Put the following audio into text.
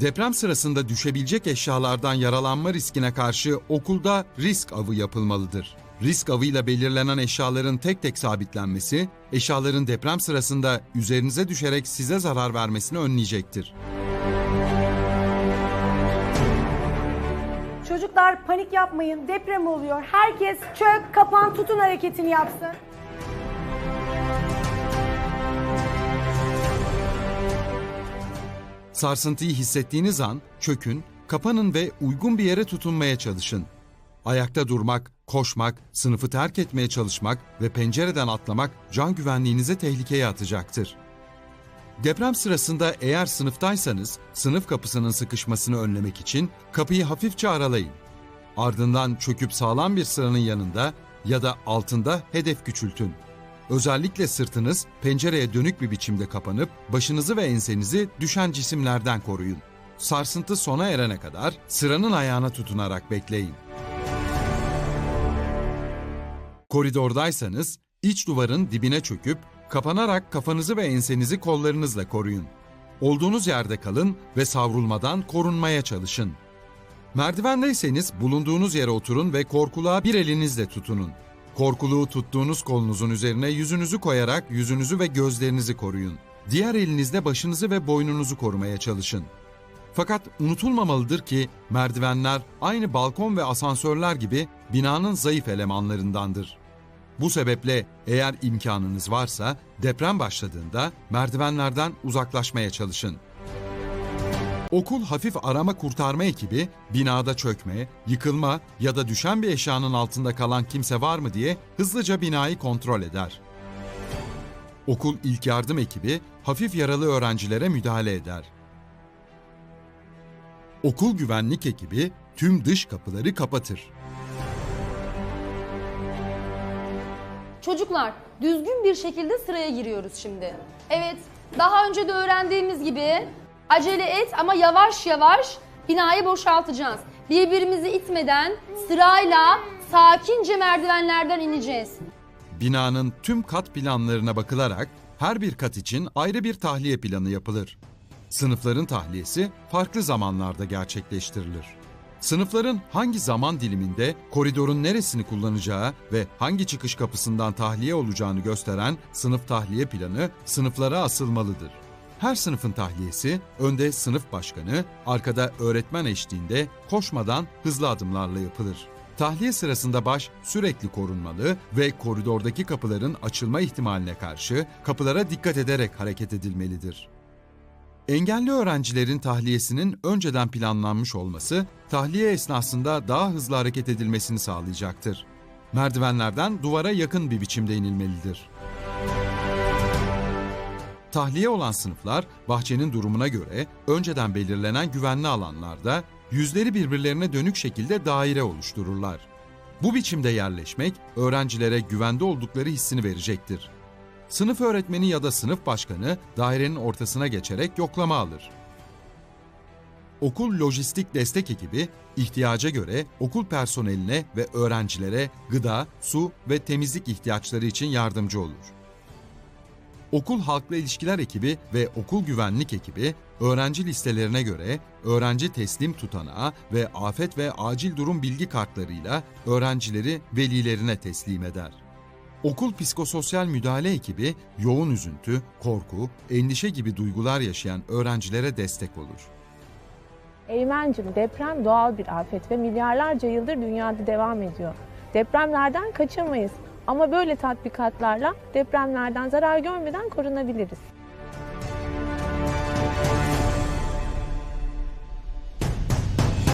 Deprem sırasında düşebilecek eşyalardan yaralanma riskine karşı okulda risk avı yapılmalıdır. Risk avıyla belirlenen eşyaların tek tek sabitlenmesi, eşyaların deprem sırasında üzerinize düşerek size zarar vermesini önleyecektir. Çocuklar panik yapmayın. Deprem oluyor. Herkes çök, kapan, tutun hareketini yapsın. Sarsıntıyı hissettiğiniz an çökün, kapanın ve uygun bir yere tutunmaya çalışın. Ayakta durmak, koşmak, sınıfı terk etmeye çalışmak ve pencereden atlamak can güvenliğinizi tehlikeye atacaktır. Deprem sırasında eğer sınıftaysanız sınıf kapısının sıkışmasını önlemek için kapıyı hafifçe aralayın. Ardından çöküp sağlam bir sıranın yanında ya da altında hedef küçültün. Özellikle sırtınız pencereye dönük bir biçimde kapanıp başınızı ve ensenizi düşen cisimlerden koruyun. Sarsıntı sona erene kadar sıranın ayağına tutunarak bekleyin. Koridordaysanız iç duvarın dibine çöküp kapanarak kafanızı ve ensenizi kollarınızla koruyun. Olduğunuz yerde kalın ve savrulmadan korunmaya çalışın. Merdivendeyseniz bulunduğunuz yere oturun ve korkuluğa bir elinizle tutunun. Korkuluğu tuttuğunuz kolunuzun üzerine yüzünüzü koyarak yüzünüzü ve gözlerinizi koruyun. Diğer elinizde başınızı ve boynunuzu korumaya çalışın. Fakat unutulmamalıdır ki merdivenler aynı balkon ve asansörler gibi binanın zayıf elemanlarındandır. Bu sebeple eğer imkanınız varsa deprem başladığında merdivenlerden uzaklaşmaya çalışın. Okul hafif arama kurtarma ekibi binada çökme, yıkılma ya da düşen bir eşyanın altında kalan kimse var mı diye hızlıca binayı kontrol eder. Okul ilk yardım ekibi hafif yaralı öğrencilere müdahale eder. Okul güvenlik ekibi tüm dış kapıları kapatır. Çocuklar düzgün bir şekilde sıraya giriyoruz şimdi. Evet daha önce de öğrendiğimiz gibi acele et ama yavaş yavaş binayı boşaltacağız. Birbirimizi itmeden sırayla sakince merdivenlerden ineceğiz. Binanın tüm kat planlarına bakılarak her bir kat için ayrı bir tahliye planı yapılır. Sınıfların tahliyesi farklı zamanlarda gerçekleştirilir. Sınıfların hangi zaman diliminde koridorun neresini kullanacağı ve hangi çıkış kapısından tahliye olacağını gösteren sınıf tahliye planı sınıflara asılmalıdır. Her sınıfın tahliyesi önde sınıf başkanı, arkada öğretmen eşliğinde koşmadan hızlı adımlarla yapılır. Tahliye sırasında baş sürekli korunmalı ve koridordaki kapıların açılma ihtimaline karşı kapılara dikkat ederek hareket edilmelidir. Engelli öğrencilerin tahliyesinin önceden planlanmış olması, tahliye esnasında daha hızlı hareket edilmesini sağlayacaktır. Merdivenlerden duvara yakın bir biçimde inilmelidir. Tahliye olan sınıflar bahçenin durumuna göre önceden belirlenen güvenli alanlarda yüzleri birbirlerine dönük şekilde daire oluştururlar. Bu biçimde yerleşmek öğrencilere güvende oldukları hissini verecektir. Sınıf öğretmeni ya da sınıf başkanı dairenin ortasına geçerek yoklama alır. Okul lojistik destek ekibi ihtiyaca göre okul personeline ve öğrencilere gıda, su ve temizlik ihtiyaçları için yardımcı olur. Okul halkla ilişkiler ekibi ve okul güvenlik ekibi öğrenci listelerine göre öğrenci teslim tutanağı ve afet ve acil durum bilgi kartlarıyla öğrencileri velilerine teslim eder. Okul psikososyal müdahale ekibi yoğun üzüntü, korku, endişe gibi duygular yaşayan öğrencilere destek olur. Eymen'cim deprem doğal bir afet ve milyarlarca yıldır dünyada devam ediyor. Depremlerden kaçamayız ama böyle tatbikatlarla depremlerden zarar görmeden korunabiliriz.